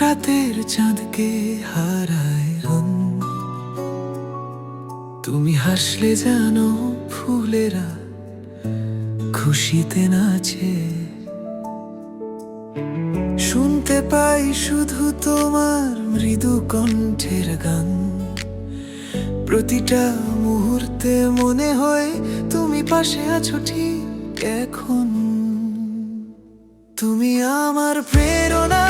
রাতের চাঁদকে হারায় রং। তুমি হাসলে জানো ফুলেরা খুশিতে নাচে। শুনতে পাই শুধু তোমার মৃদু কণ্ঠের গান। প্রতিটা মুহূর্তে মনে হয় তুমি পাশে আছো ঠিক এখন। তুমি আমার প্রেরণা,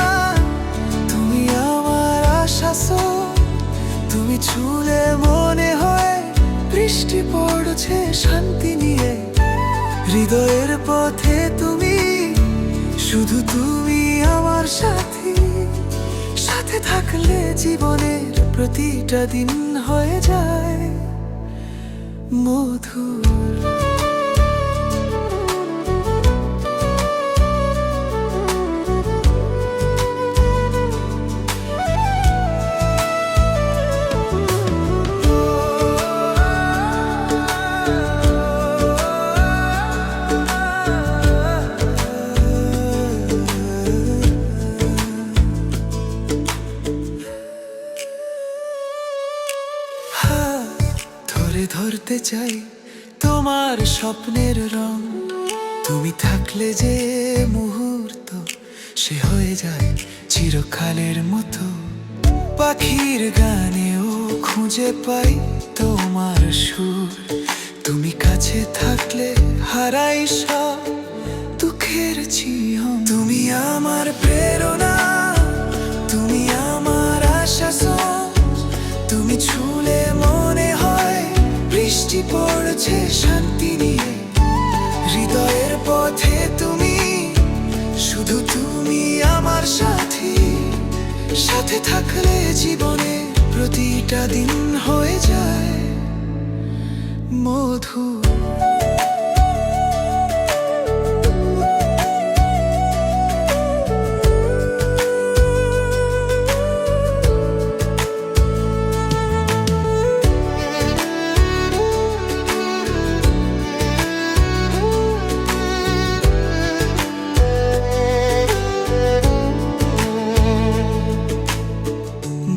তুমি আমার আশা তুমি ছুলে মনে হয় বৃষ্টি পড়ছে শান্তি নিয়ে। হৃদয়ের পথে তুমি, শুধু তুমি আমার সাথী। সাথে থাকলে জীবনের প্রতিটা দিন হয়ে যায়। মধুর ধরে চাই তোমার স্বপ্নের রং। তুমি থাকলে যে মুহূর্ত, সে হয়ে যায় চিরকালের মতো। পাখির গানেও খুঁজে পাই তোমার সুর। তুমি কাছে থাকলে হারাই সব দুঃখের চিহ্ন। তুমি আমার প্রেরণা, তুমি আমার আশা। তুমি হয় বৃষ্টি পড়ছে শান্তি নিয়ে। হৃদয়ের পথে তুমি, শুধু তুমি আমার সাথে। সাথে থাকলে জীবনে প্রতিটা দিন হয়ে যায়। মধু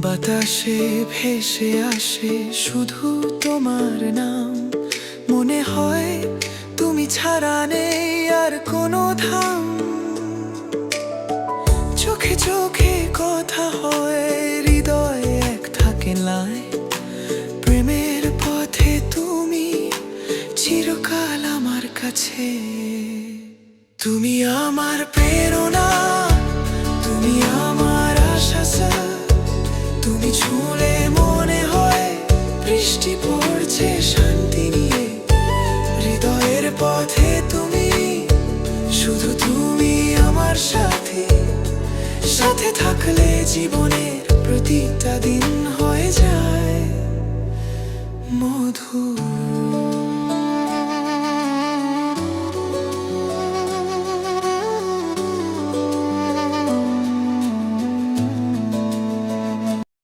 বাতাসে ভেসে আসে শুধু তোমার নাম। মনে হয় তুমি ছাড়া নেই আর কোনো ধাম। চোখে চোখে কথা হয়, হৃদয়ে এক থাকে লাই। প্রেমের পথে তুমি চিরকাল আমার কাছে। তুমি আমার প্রেরণা, তুমি আমার আশা তুমি মনে হয় বৃষ্টি পড়ছে শান্তি নিয়ে। হৃদয়ের পথে তুমি, শুধু তুমি আমার সাথে। সাথে থাকলে জীবনের